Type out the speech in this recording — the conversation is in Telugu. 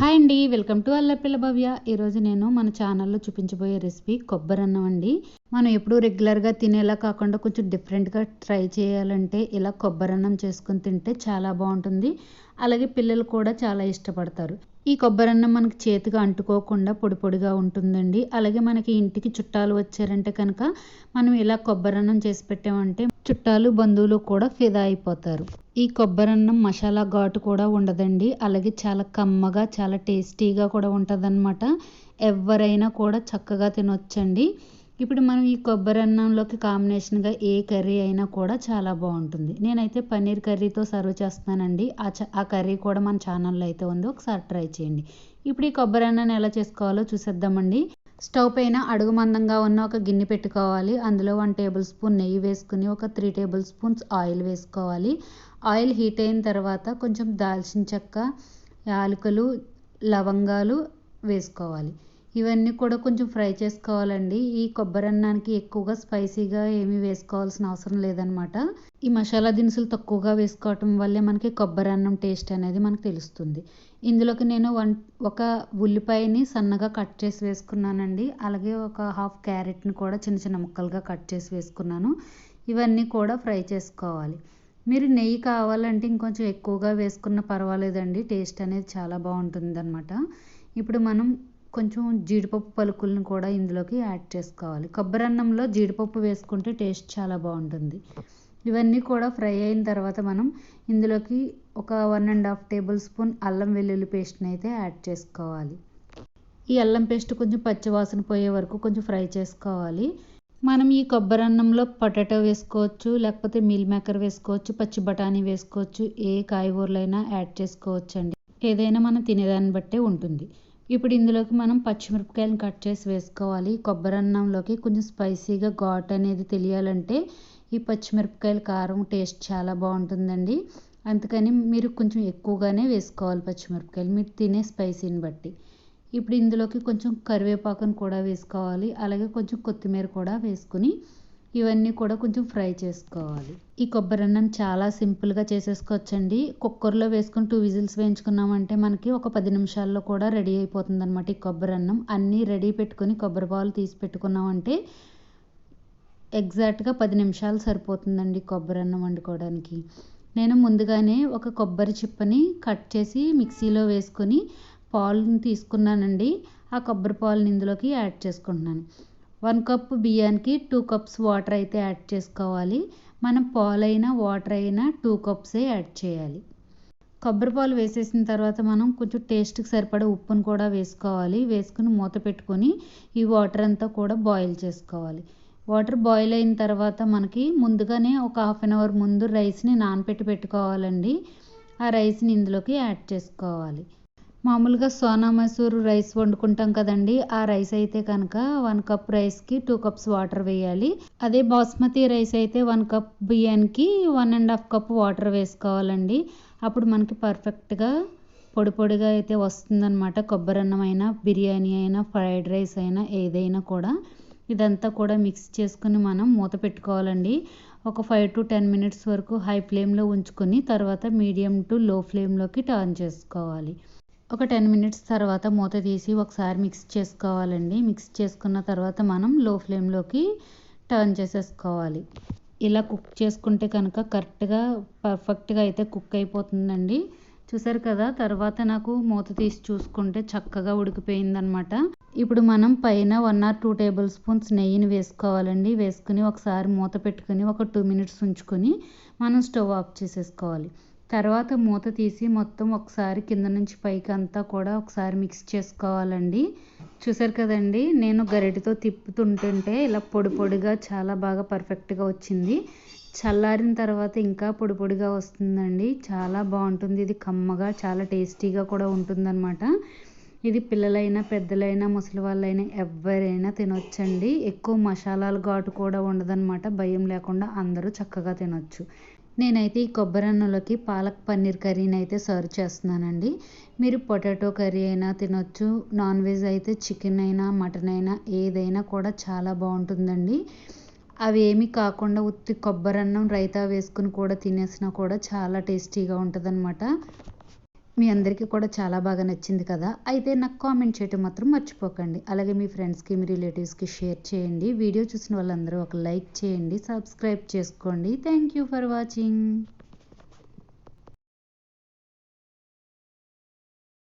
హాయ్ అండి వెల్కమ్ టు అల్లపిల్ల భవ్య. ఈరోజు నేను మన ఛానల్లో చూపించబోయే రెసిపీ కొబ్బరి అన్నం అండి. మనం ఎప్పుడు రెగ్యులర్గా తినేలా కాకుండా కొంచెం డిఫరెంట్గా ట్రై చేయాలంటే ఇలా కొబ్బరి అన్నం చేసుకొని తింటే చాలా బాగుంటుంది. అలాగే పిల్లలు కూడా చాలా ఇష్టపడతారు. ఈ కొబ్బరి అన్నం మనకి చేతిగా అంటుకోకుండా పొడి పొడిగా ఉంటుందండి. అలాగే మనకి ఇంటికి చుట్టాలు వచ్చారంటే కనుక మనం ఇలా కొబ్బరి అన్నం చేసి పెట్టామంటే చుట్టాలు బంధువులు కూడా ఫిదా అయిపోతారు. ఈ కొబ్బరి అన్నం మసాలా ఘాటు కూడా ఉండదండి. అలాగే చాలా కమ్మగా చాలా టేస్టీగా కూడా ఉంటుందన్నమాట. ఎవరైనా కూడా చక్కగా తినొచ్చండి. ఇప్పుడు మనం ఈ కొబ్బరి అన్నంలోకి కాంబినేషన్గా ఏ కర్రీ అయినా కూడా చాలా బాగుంటుంది. నేనైతే పన్నీర్ కర్రీతో సర్వ్ చేస్తున్నానండి. ఆ చ ఆ కర్రీ కూడా మన ఛానల్లో అయితే ఉంది. ఒకసారి ట్రై చేయండి. ఇప్పుడు ఈ కొబ్బరి అన్నాన్ని ఎలా చేసుకోవాలో చూసేద్దామండి. స్టవ్ పైన అడుగు మందంగా ఉన్న ఒక గిన్నె పెట్టుకోవాలి. అందులో వన్ టేబుల్ స్పూన్ నెయ్యి వేసుకుని ఒక త్రీ టేబుల్ స్పూన్స్ ఆయిల్ వేసుకోవాలి. ఆయిల్ హీట్ అయిన తర్వాత కొంచెం దాల్చిన చెక్క యాలకులు లవంగాలు వేసుకోవాలి. ఇవన్నీ కూడా కొంచెం ఫ్రై చేసుకోవాలండి. ఈ కొబ్బరి అన్నానికి ఎక్కువగా స్పైసీగా ఏమీ వేసుకోవాల్సిన అవసరం లేదనమాట. ఈ మసాలా దినుసులు తక్కువగా వేసుకోవటం వల్లే మనకి కొబ్బరి అన్నం టేస్ట్ అనేది మనకు తెలుస్తుంది. ఇందులోకి నేను వన్ ఒక ఉల్లిపాయని సన్నగా కట్ చేసి వేసుకున్నానండి. అలాగే ఒక హాఫ్ క్యారెట్ని కూడా చిన్న చిన్న ముక్కలుగా కట్ చేసి వేసుకున్నాను. ఇవన్నీ కూడా ఫ్రై చేసుకోవాలి. మీరు నెయ్యి కావాలంటే ఇంకొంచెం ఎక్కువగా వేసుకున్న పర్వాలేదండి. టేస్ట్ అనేది చాలా బాగుంటుంది అనమాట ఇప్పుడు మనం కొంచెం జీడిపప్పు పలుకులను కూడా ఇందులోకి యాడ్ చేసుకోవాలి. కొబ్బరి అన్నంలో జీడిపప్పు వేసుకుంటే టేస్ట్ చాలా బాగుంటుంది. ఇవన్నీ కూడా ఫ్రై అయిన తర్వాత మనం ఇందులోకి ఒక one and half table spoon అల్లం వెల్లుల్లి పేస్ట్ని అయితే యాడ్ చేసుకోవాలి. ఈ అల్లం పేస్ట్ కొంచెం పచ్చివాసన పోయే వరకు కొంచెం ఫ్రై చేసుకోవాలి. మనం ఈ కొబ్బరి అన్నంలో పొటాటో వేసుకోవచ్చు లేకపోతే మిల్ మేకర్ వేసుకోవచ్చు పచ్చి బఠానీ వేసుకోవచ్చు ఏ కాయగూరలైనా యాడ్ చేసుకోవచ్చు అండి ఏదైనా మనం తినేదాన్ని బట్టే ఉంటుంది. ఇప్పుడు ఇందులోకి మనం పచ్చిమిరపకాయలను కట్ చేసి వేసుకోవాలి. కొబ్బరి అన్నంలోకి కొంచెం స్పైసీగా ఘాట్ అనేది తెలియాలంటే ఈ పచ్చిమిరపకాయల కారం టేస్ట్ చాలా బాగుంటుందండి. అందుకని మీరు కొంచెం ఎక్కువగానే వేసుకోవాలి పచ్చిమిరపకాయలు. మీరు తినే స్పైసీని బట్టి. ఇప్పుడు ఇందులోకి కొంచెం కరివేపాకును కూడా వేసుకోవాలి. అలాగే కొంచెం కొత్తిమీర కూడా వేసుకుని ఇవన్నీ కూడా కొంచెం ఫ్రై చేసుకోవాలి. ఈ కొబ్బరి అన్నం చాలా సింపుల్గా చేసేసుకోవచ్చండి. కుక్కర్లో వేసుకొని టూ విజిల్స్ వేయించుకున్నామంటే మనకి ఒక పది నిమిషాల్లో కూడా రెడీ అయిపోతుంది అనమాట ఈ కొబ్బరి అన్నం. అన్నీ రెడీ పెట్టుకొని కొబ్బరి పాలు తీసి పెట్టుకున్నామంటే ఎగ్జాక్ట్గా పది నిమిషాలు సరిపోతుందండి కొబ్బరి అన్నం వండుకోవడానికి. నేను ముందుగానే ఒక కొబ్బరి చిప్పని కట్ చేసి మిక్సీలో వేసుకొని పాలను తీసుకున్నానండి. ఆ కొబ్బరి పాలను ఇందులోకి యాడ్ చేసుకుంటున్నాను. వన్ కప్ బియ్యానికి టూ కప్స్ వాటర్ అయితే యాడ్ చేసుకోవాలి. మనం పాలైనా వాటర్ అయినా టూ కప్సే యాడ్ చేయాలి. కొబ్బరి పాలు వేసేసిన తర్వాత మనం కొంచెం టేస్ట్కి సరిపడా ఉప్పును కూడా వేసుకోవాలి. వేసుకుని మూత పెట్టుకొని ఈ వాటర్ అంతా కూడా బాయిల్ చేసుకోవాలి. వాటర్ బాయిల్ అయిన తర్వాత మనకి ముందుగానే ఒక హాఫ్ అన్ అవర్ ముందు రైస్ని నానపెట్టి పెట్టుకోవాలండి. ఆ రైస్ని ఇందులోకి యాడ్ చేసుకోవాలి. మామూలుగా సోనా మసూర్ రైస్ వండుకుంటాం కదండి. ఆ రైస్ అయితే కనుక వన్ కప్ రైస్కి టూ కప్స్ వాటర్ వేయాలి. అదే బాస్మతి రైస్ అయితే వన్ కప్ బియ్యానికి one and half cup water వేసుకోవాలండి. అప్పుడు మనకి పర్ఫెక్ట్గా పొడి పొడిగా అయితే వస్తుందన్నమాట. కొబ్బరి అన్నం అయినా బిర్యానీ అయినా ఫ్రైడ్ రైస్ అయినా ఏదైనా కూడా. ఇదంతా కూడా మిక్స్ చేసుకుని మనం మూత పెట్టుకోవాలండి. ఒక ఫైవ్ టు టెన్ మినిట్స్ వరకు హై ఫ్లేమ్లో ఉంచుకొని తర్వాత మీడియం టు లో ఫ్లేమ్లోకి టర్న్ చేసుకోవాలి. ఒక టెన్ మినిట్స్ తర్వాత మూత తీసి ఒకసారి మిక్స్ చేసుకోవాలండి. మిక్స్ చేసుకున్న తర్వాత మనం లో ఫ్లేమ్లోకి టర్న్ చేసేసుకోవాలి. ఇలా కుక్ చేసుకుంటే కనుక కరెక్ట్గా పర్ఫెక్ట్గా అయితే కుక్ అయిపోతుందండి. చూసారు కదా తర్వాత నాకు మూత తీసి చూసుకుంటే చక్కగా ఉడికిపోయిందనమాట ఇప్పుడు మనం పైన one or two table spoons నెయ్యిని వేసుకోవాలండి. వేసుకుని ఒకసారి మూత పెట్టుకుని ఒక టూ మినిట్స్ ఉంచుకొని మనం స్టవ్ ఆఫ్ చేసేసుకోవాలి. తర్వాత మూత తీసి మొత్తం ఒకసారి కింద నుంచి పైకి అంతా కూడా ఒకసారి మిక్స్ చేసుకోవాలండి. చూసారు కదండి నేను గరిటతో తిప్పుతుంటుంటే ఇలా పొడి పొడిగా చాలా బాగా పర్ఫెక్ట్గా వచ్చింది. చల్లారిన తర్వాత ఇంకా పొడి పొడిగా వస్తుందండి. చాలా బాగుంటుంది. ఇది కమ్మగా చాలా టేస్టీగా కూడా ఉంటుందన్నమాట. ఇది పిల్లలైనా పెద్దలైనా ముసలి వాళ్ళైనా ఎవరైనా తినొచ్చండి. ఎక్కువ మసాలాలు ఘాటు కూడా ఉండదన్నమాట. భయం లేకుండా అందరూ చక్కగా తినొచ్చు. నేనైతే ఈ కొబ్బరి అన్నంలోకి పాలక్ పన్నీర్ కర్రీని అయితే సర్వ్ చేస్తున్నానండి. మీరు పొటాటో కర్రీ అయినా తినొచ్చు నాన్ వెజ్ అయితే చికెన్ అయినా మటన్ అయినా ఏదైనా కూడా చాలా బాగుంటుందండి. అవి ఏమీ కాకుండా ఉత్తి కొబ్బరి అన్నం రైతా వేసుకుని కూడా తినేసినా కూడా చాలా టేస్టీగా ఉంటుందన్నమాట. మీ అందరికీ కూడా చాలా బాగా నచ్చింది కదా? అయితే నాకు కామెంట్ చేయటం మాత్రం మర్చిపోకండి. అలాగే మీ ఫ్రెండ్స్కి మీ రిలేటివ్స్కి షేర్ చేయండి. వీడియో చూసిన వాళ్ళందరూ ఒక లైక్ చేయండి సబ్స్క్రైబ్ చేసుకోండి. Thank you for watching.